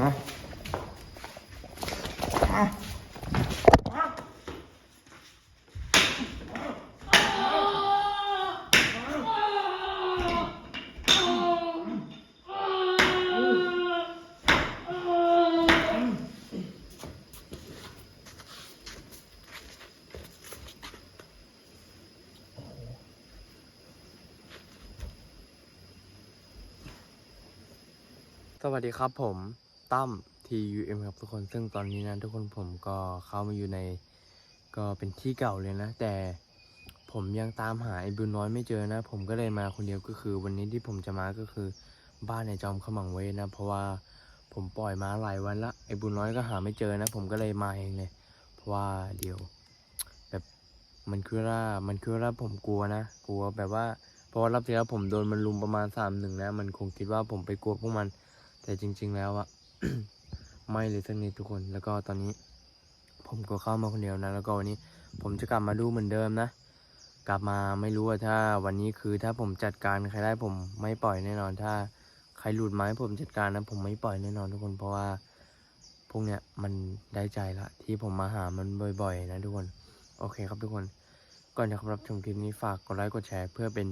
มามาสวัสดีครับผม ตั้ม TUM ครับทุกคนซึ่งตอนนี้นะทุกคนผมก็เข้ามาอยู่ในก็เป็นที่เก่าเลยนะ แต่ผมยังตามหาไอ้บุญน้อยไม่เจอนะ ผมก็เลยมาคนเดียวก็คือ วันนี้ที่ผมจะมาก็คือบ้านในจอมขมังเวทนะ เพราะว่าผมปล่อยมาหลายวันละไอ้บุญน้อยก็หาไม่เจอนะ ผมก็เลยมาเองเลยเพราะว่าเดี๋ยว แบบมันคือว่ามันคือว่าผมกลัวนะกลัวแบบว่าเพราะว่ารอบที่แล้วผมโดนมันลุมประมาณสามหนึ่งนะ มันคงคิดว่าผมไปกลัวพวกมัน แต่จริง ๆ แล้วอะ ไม่เลยสักนิดทุกคน แล้วก็ตอนนี้ ผมก็เข้ามาคนเดียวนะ แล้วก็วันนี้ผมจะกลับมาดูเหมือนเดิมนะ กลับมาไม่รู้ว่าถ้าวันนี้คือถ้าผมจัดการใครได้ผมไม่ปล่อยแน่นอน ถ้าใครหลุดไม้ผมจัดการนะผมไม่ปล่อยแน่นอนทุกคน เพราะว่าพวกเนี้ยมันได้ใจละ ที่ผมมาหามันบ่อย ๆ นะทุกคน โอเคครับทุกคน ก่อนจะรับชมคลิปนี้ฝากกดไลค์กดแชร์ เพื่อเป็น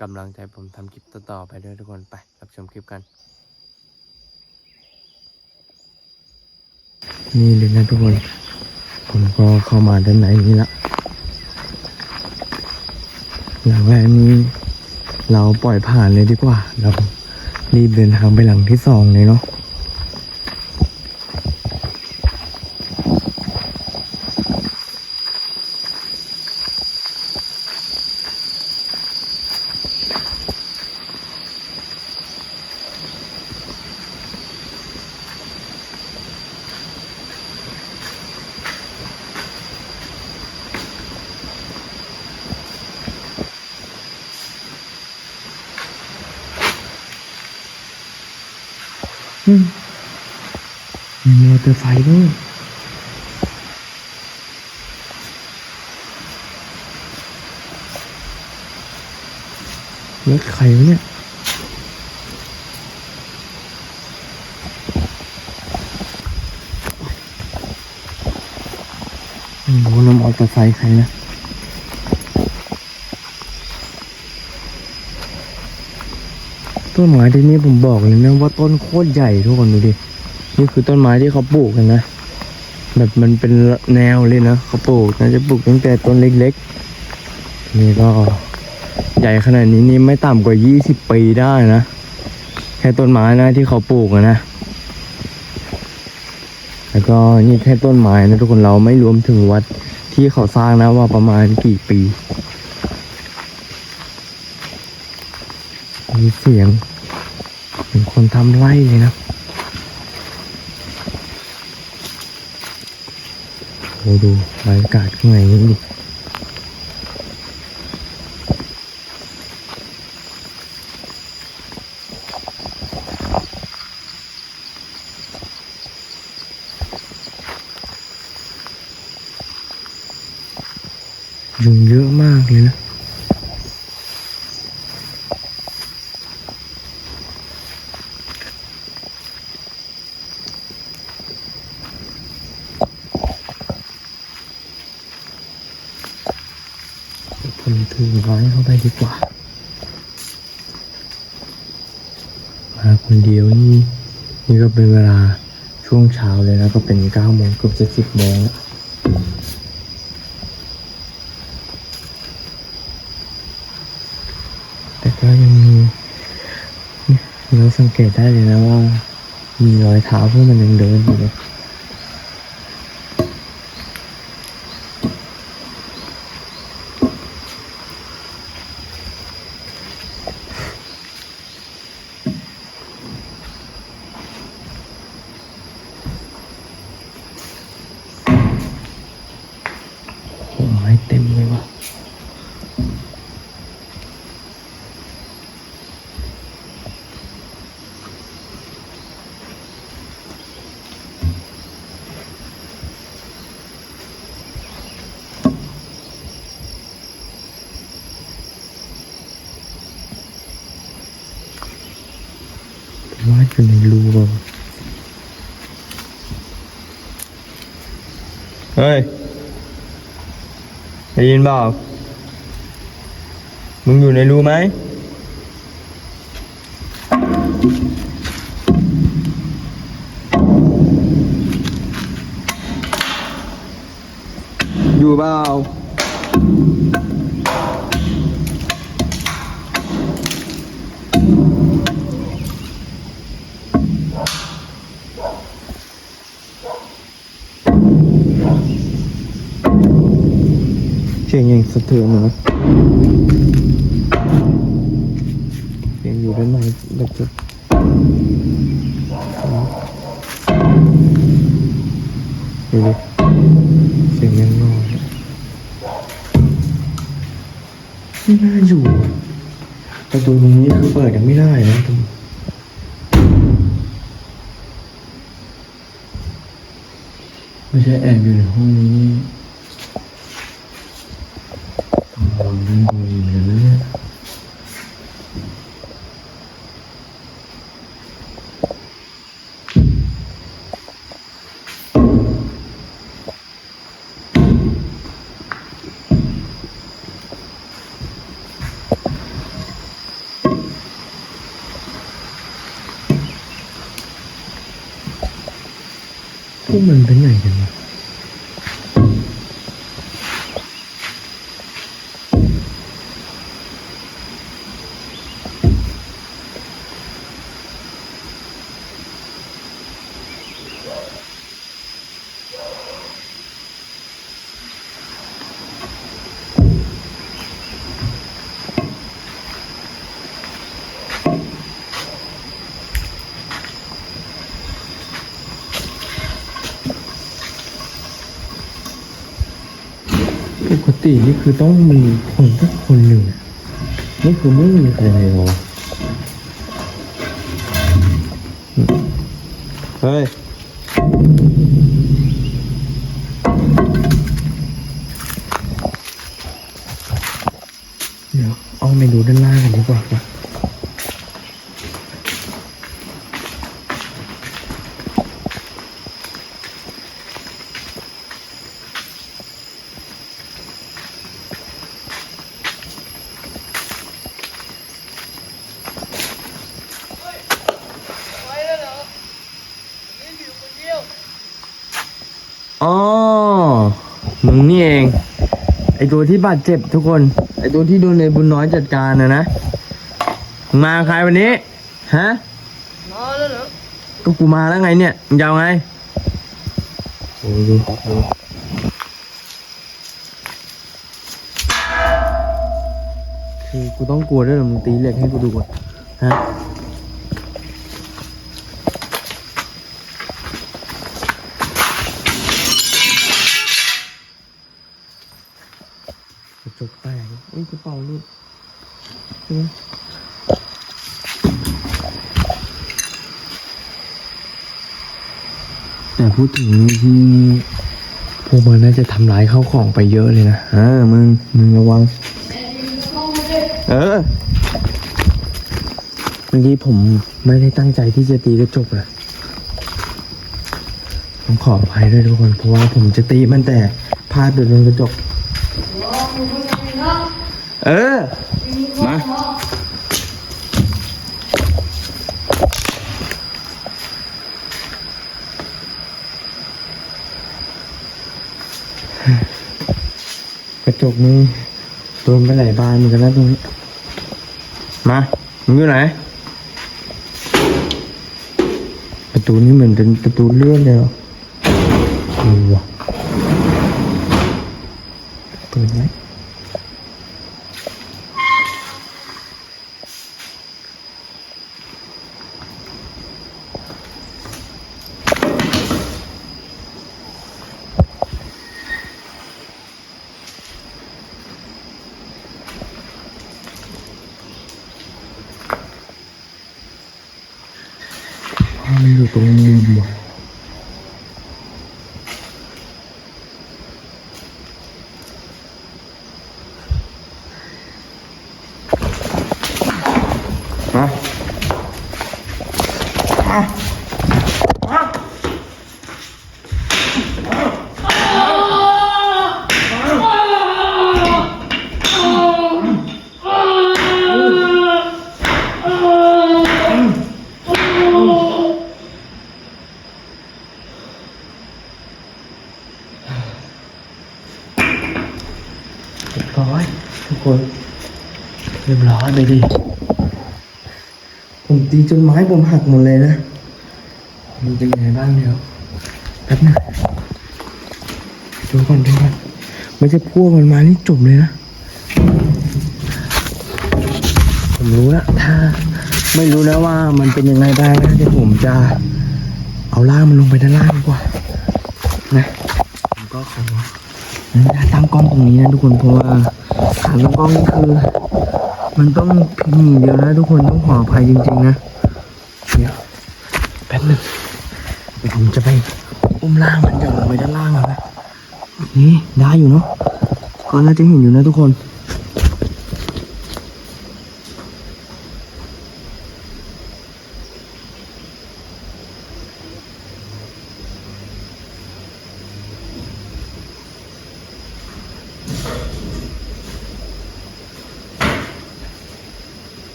กำลังใจผมทำคลิปต่อๆไปด้วยทุกคนไป รับชมคลิปกัน นี่เลยนะทุกคน ผมก็เข้ามาด้านในนี้ละหลังแรกนี้เราปล่อยผ่านเลยดีกว่าเรารีบเดินทางไปหลังที่สองเลยเนาะ มีมอเตอร์ไซค์ด้วยรถใครวะเนี่ยไม่รู้นะมอเตอร์ไซค์ใครนะ ต้นไม้ที่นี่ผมบอกเลยนะว่าต้นโคตรใหญ่ทุกคนดูดิ นี่คือต้นไม้ที่เขาปลูกกันนะ แบบมันเป็นแนวเลยนะเขาปลูกนะจะปลูกตั้งแต่ต้นเล็กๆ นี่ก็ใหญ่ขนาดนี้นี่ไม่ต่ำกว่า 20 ปีได้นะ แค่ต้นไม้นะที่เขาปลูกนะ แล้วก็นี่แค่ต้นไม้นะทุกคนเราไม่รวมถึงวัดที่เขาสร้างนะว่าประมาณกี่ปี มีเสียงเหมือนคนทำไร่เลยนะโอ้ดูบรรยากาศข้างในนี่ดิยุงเยอะมากเลยนะ ถือไม้เข้าไปดีกว่า มาคนเดียวนี่ นี่ก็เป็นเวลาช่วงเช้าเลยนะก็เป็นเก้าโมงเกือบจะสิบโมงแล้วแต่ก็ยังมีเนี่ยเราสังเกตได้เลยนะว่า มีรอยเท้าพวกมันยังเดินอยู่เลย อยู่ในรูเปล่าเฮ้ยได้ยินบอกมึงอยู่ในรูไหมอยู่เปล่า สะเทือนนะเสียงอยู่ด้านในเล็กๆดูดิเสียงยังนอนไม่น่าอยู่ประตูตรงนี้คือเปิดยังไม่ได้นะตรงไม่ใช่แอบอยู่ในห้องนี้ พวกมันเป็นไงกันวะ ปกตินี่คือต้องมีคนสักคนหนึ่งนี่คือไม่มีใครเลยหรอเฮ้ยเดี๋ยวเอาไปดูด้านล่างกันดีกว่าปะอ๋อ มึง นี่เอง ไอตัวที่บาดเจ็บทุกคน ไอตัวที่โดนในบุญน้อยจัดการนะนะมึงมากับใครวันนี้ ฮะมาแล้วเหรอก็กูมาแล้วไงเนี่ยมึงจะเอาไงโอ้ดูดูคือกูต้องกลัวด้วยเหรอมึงตีเหล็กให้กูดูก่อนฮะ แต่พูดถึงนี่ที่พวกมันน่าจะทำร้ายข้าวของไปเยอะเลยนะเออมึง มึงระวัง เออ เมื่อกี้ผมไม่ได้ตั้งใจที่จะตีกระจกนะผมขออภัยด้วยทุกคน เพราะว่าผมจะตีมันแต่พลาดโดนกระจก เออ มากระจกนี่โดนไปหลายบานเหมือนกันนะตรงนี้ มามึงอยู่ไหน ประตูนี้เหมือนเป็นประตูเลื่อนเลยเหรอเออว่ะเปิดไหมอ้าวมันอยู่ตรงมุมว่ะมา ยบร้อยไปดิผมตีจนไม้ผมหักหมดเลยนะมันจะยังไงบ้างเดี๋ยวแป๊บนึงดูก่อนดูก่อนไม่ใช่พวกมันมานี่จบเลยนะ ผมรู้ล้วถ้า ไม่รู้นะว่ามันเป็นยังไงได้นะเดี๋ยวผมจะเอาล่างมันลงไปด้านล่างดีกว่า นะ ผมก็ขอ ตตั้งกล้องตรงนี้นะทุกคนเพราะว่าขาตั้งกล้องนี่คือ มันต้องพิมพ์อย่างเดียวนะทุกคนต้องขออภัยจริง ๆ นะเดี๋ยวแป๊บหนึงเดี๋ยวผมจะไปอุ้มล่างมันเดี๋ยวลงไปด้านล่างก่อนนะนี่ได้อยู่เนาะก็น่าจะเห็นอยู่นะทุกคน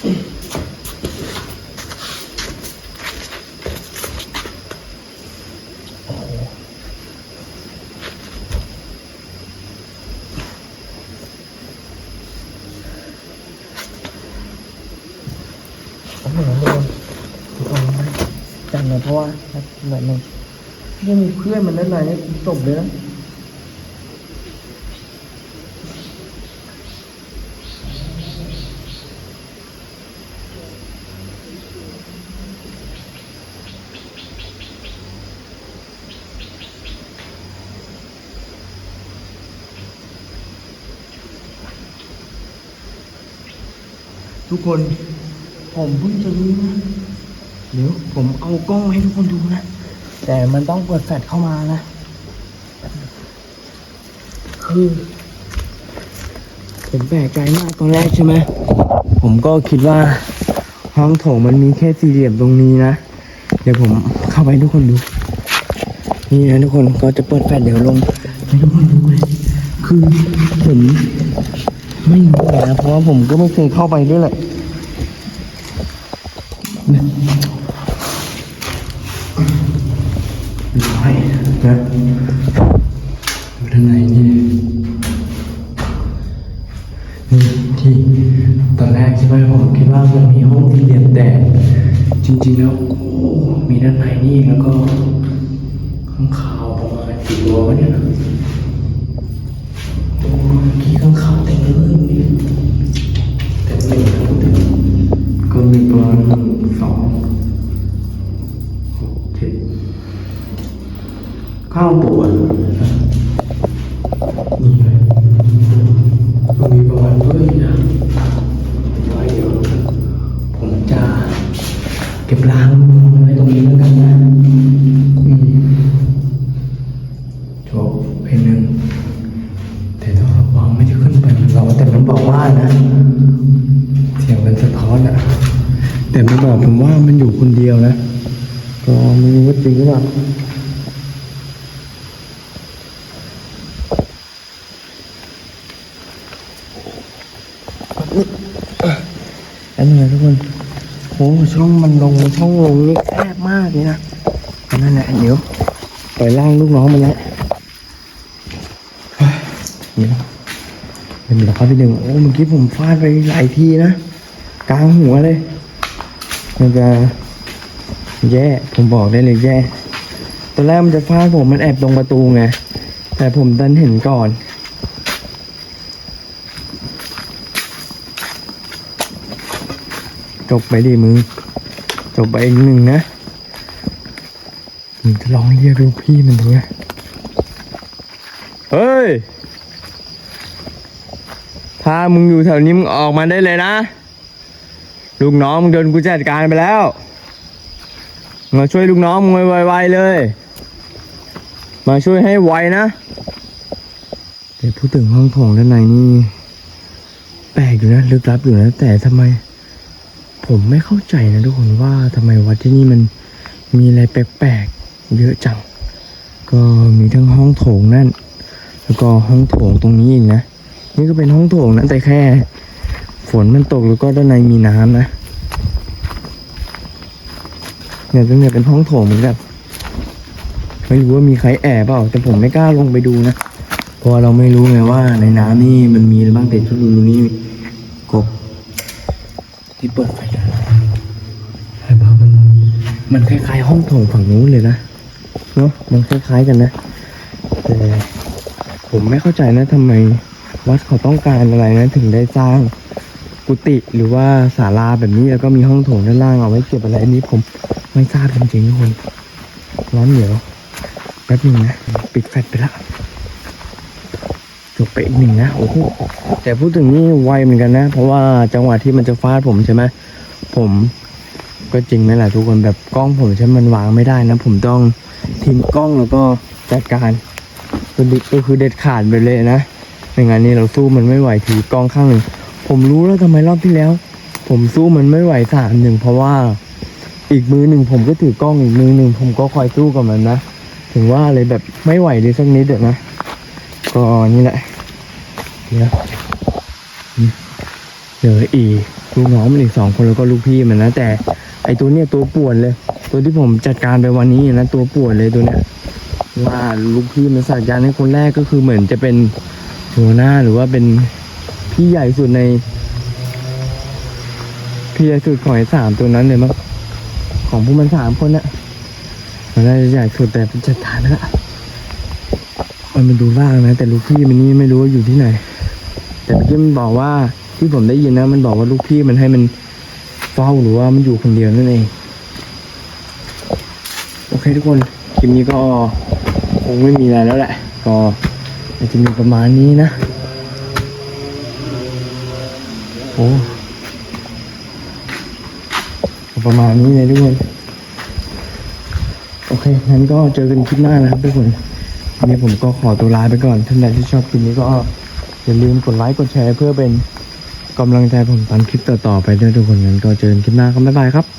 เหมือนโดนทุกคนไม่จังเลยเพราะว่าเหมือนมันยังมีเพื่อนมันด้านในนี่จบเลยนะ ทุกคนผมเพิ่งจะรู้นะเดี๋ยวผมเอากล้องมาให้ทุกคนดูนะ แต่มันต้องเปิดแฟลชเข้ามานะ คือ ผมแปลกใจมากตอนแรกใช่ไหมผมก็คิดว่าห้องโถงมันมีแค่สี่เหลี่ยมตรงนี้นะ เดี๋ยวผมเข้าไปทุกคนดู นี่นะทุกคนก็จะเปิดแฟลชเดี๋ยวลงให้ทุกคนดูเลยคือผม ไม่รู้เลยนะเพราะว่าผมก็ไม่เคยเข้าไปด้วยแหละ ผมว่ามันอยู่คนเดียวนะ ก็ไม่รู้ว่าจริงหรือเปล่าอันนี้นะทุกคนโหช่องมันลงช่องลงนี่แคบมากเลยนะนนั้นแหละเดี๋ยวปล่อยล่างลูกน้องมันแล้วเฮ้ยเดี๋ยวเดี๋ยวเข้าไปดึงโอ้เมื่อกี้ผมฟาดไปหลายทีนะกลางหัวเลย มันจะแย่ผมบอกได้เลยแย่ตอนแรกมันจะฟาดผมมันแอบตรงประตูไงแต่ผมดันเห็นก่อนจบไปดิมึงจบไปอีกหนึ่งนะมึงจะลองเรียกลูกพี่มันดูนะเฮ้ย ถ้ามึงอยู่แถวนี้มึงออกมาได้เลยนะ ลูกน้องมึงโดนกูจัดการไปแล้วมาช่วยลูกน้องมึงไวๆเลย มาช่วยให้ไวนะแต่พูดถึงห้องโถงด้านในนี่แปลกอยู่นะลึกลับอยู่นะแต่ทำไม ผมไม่เข้าใจนะทุกคนว่าทำไมวัดที่นี่มันมีอะไรแปลกๆเยอะจัง ก็มีทั้งห้องโถงนั่น แล้วก็ห้องโถงตรงนี้อีกนะนี่ก็เป็นห้องโถงนะแต่แค่ ฝนมันตกแล้วก็ด้านในมีน้ำนะเนี่ยตรงเนี้ยเป็นห้องโถงเหมือนกันไม่รู้ว่ามีใครแอบเปล่าแต่ผมไม่กล้าลงไปดูนะเพราะเราไม่รู้ไงว่า ในน้ำนี่มันมีอะไรบ้างแต่ทุกรูนี่กบที่เปิดไฟนะแต่ว่ามันมันคล้ายๆห้องโถงฝั่งนู้นเลยนะเนาะมันคล้ายๆกันนะแต่ผมไม่เข้าใจนะทำไมวัดเขาต้องการอะไรนะถึงได้สร้าง กุฏิหรือว่าศาลาแบบนี้แล้วก็มีห้องโถงด้านล่างเอาไว้เก็บอะไรอันนี้ผมไม่ทราบจริงๆทุกคนร้อนเหนียวแป๊บหนึงนะปิดแฟลชไปละจบไปอีกหนึ่งนะโอ้โหแต่พูดถึงนี่ไวเหมือนกันนะ เพราะว่าจังหวะที่มันจะฟาดผมใช่ไหมผมก็จริงไหมล่ะทุกคนแบบกล้องผมใช่มันวางไม่ได้นะ ผมต้องทิ้งกล้องแล้วก็จัดการก็ดิก็คือเด็ดขาดไปเลยนะไม่งั้นนี่เราสู้มันไม่ไหวถือกล้องข้างหนึ่ง ผมรู้แล้วทำไมรอบที่แล้ว ผมสู้มันไม่ไหวสามหนึ่งเพราะว่า อีกมือหนึ่งผมก็ถือกล้องอีกมือหนึ่งผมก็คอยสู้กับมันนะถึงว่าเลยแบบไม่ไหวเลยสักนิดเดียวนะก็นี่แหละเดี๋ยวเดี๋ยวอีลูกน้องมันอีกสองคนแล้วก็ลูกพี่มันนะแต่ไอตัวเนี้ยตัวป่วนเลย ตัวที่ผมจัดการไปวันนี้นะตัวป่วนเลยตัวเนี้ยว่าลูกพี่มันสักยานให้คนแรกก็คือเหมือนจะเป็นหัวหน้าหรือว่าเป็น พี่ใหญ่สุดในเพี่ใหญ่สุดของไอ้สามตัวนั้นเลยมั้งของพวกมันสามคนน่ะมันน่าจะใหญ่สุดแต่เป็นจัดฐานนะมันมาดูล่างนะ แต่ลูกพี่มันนี่ไม่รู้ว่าอยู่ที่ไหน แต่เมื่อกี้มันบอกว่าที่ผมได้ยินนะ มันบอกว่าลูกพี่มันให้มันเฝ้าหรือว่ามันอยู่คนเดียวนั่นเองโอเคทุกคนคลิปนี้ก็คงไม่มีอะไรแล้วแหละ ก็จะมีประมาณนี้นะ โอ้ประมาณนี้เลยทุกคน โอเค งั้นก็เจอกันคลิปหน้านะครับทุกคนวันนี้ผมก็ขอตัวลาไปก่อน ท่านใดที่ชอบคลิปนี้ก็อย่าลืมกดไลค์ กดแชร์เพื่อเป็นกำลังใจผมตอนคลิปต่อๆไปด้วยทุกคน งั้นก็เจอกันคลิปหน้าครับบ๊ายบายครับ